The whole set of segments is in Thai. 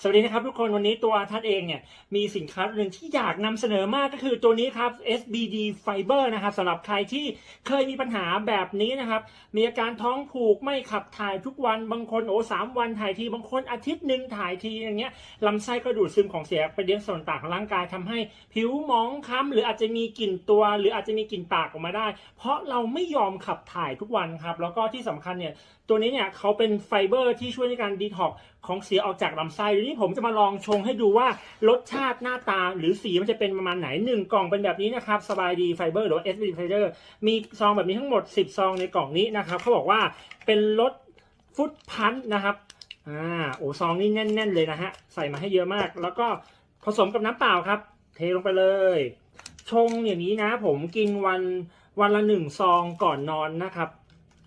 สวัสดีนะครับทุกคนวันนี้ตัวทัดเองเนี่ยมีสินค้าหนึ่งที่อยากนำเสนอมากก็คือตัวนี้ครับ SBD Fiber นะครับสำหรับใครที่เคยมีปัญหาแบบนี้นะครับ มีอาการท้องผูกไม่ขับถ่ายทุกวันบางคนโอ้สามวันถ่ายที บางคนอาทิตย์หนึ่งถ่ายทีอย่างเงี้ยลำไส้ก็ดูดซึมของเสียไปเลี้ยงส่วนต่างของร่างกายทำให้ผิวมองคล้ำหรืออาจจะมีกลิ่นตัว หรืออาจจะมีกลิ่นปากออกมาได้ เพราะเราไม่ยอมขับถ่ายทุกวันครับแล้วก็ที่สำคัญเนี่ยตัวนี้เนี่ยเขาเป็นไฟเบอร์ที่ช่วยในการดีท็อกของเสียออกจากลำไส้นี้ผมจะมาลองชงให้ดูว่ารสชาติหน้าตาหรือสีมันจะเป็นประมาณไหนหนึ่งกล่องเป็นแบบนี้นะครับสบายดีไฟเบอร์หรือว่า s b d ไฟเบอร์มีซองแบบนี้ทั้งหมด 10 ซองในกล่องนี้นะครับเขาบอกว่าเป็นรสฟุตพันนะครับอ่าโอ้ซองนี่แน่น ๆ เลยนะฮะใส่มาให้เยอะมาก แล้วก็ผสมกับน้ำเปล่าครับ เทลงไปเลยชงอย่างนี้นะ ผมกินวันวันละหนึ่งซองก่อนนอนนะครับ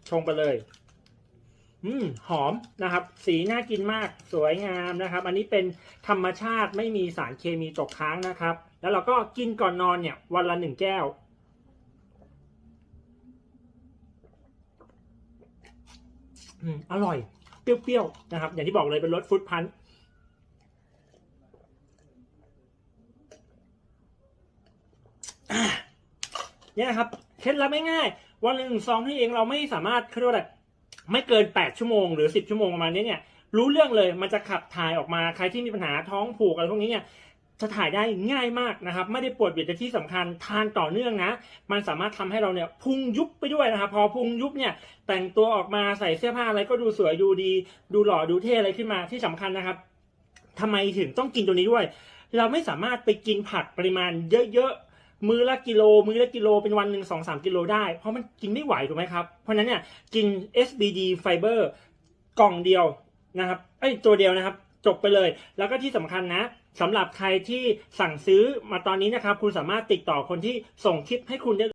ชงไปเลย อืมหอมนะครับ สีน่ากินมากสวยงามนะครับ อันนี้เป็นธรรมชาติไม่มีสารเคมีตกค้างนะครับ แล้วเราก็กินก่อนนอนเนี่ย วันละหนึ่งแก้ว อืมอร่อย เปรี้ยวๆนะครับ อย่างที่บอกเลยเป็นรสฟรุตพันธุ์เนี่ยนะครับ เคล็ดลับง่ายๆวันละหนึ่งซองที่เองเราไม่สามารถเขาเรียกว่า ไม่เกิน 8 ชั่วโมงหรือ 10 ชั่วโมงประมาณนี้เนี่ยรู้เรื่องเลยมันจะขับถ่ายออกมาใครที่มีปัญหาท้องผูกอะไรพวกนี้เนี่ยจะถ่ายได้ง่ายมากนะครับ ไม่ได้ปวดเบียดแต่ที่สำคัญทานต่อเนื่องนะ มันสามารถทำให้เราเนี่ยพุงยุบไปด้วยนะครับ พอพุงยุบเนี่ยแต่งตัวออกมาใส่เสื้อผ้าอะไรก็ดูสวยดูดี ดูหล่อดูเท่อะไรขึ้นมาที่สำคัญนะครับทำไมถึงต้องกินตัวนี้ด้วย เราไม่สามารถไปกินผักปริมาณเยอะๆ มื้อละกิโล มื้อละกิโลเป็นวันหนึ่งสองสามกิโลได้ เพราะมันกินไม่ไหวถูกไหมครับ เพราะนั้นเนี่ยกิน SBD Fiber กล่องเดียวนะครับไอ้ตัวเดียวนะครับ จบไปเลย แล้วก็ที่สำคัญนะสำหรับใครที่สั่งซื้อมาตอนนี้นะครับ คุณสามารถติดต่อคนที่ส่งคลิปให้คุณได้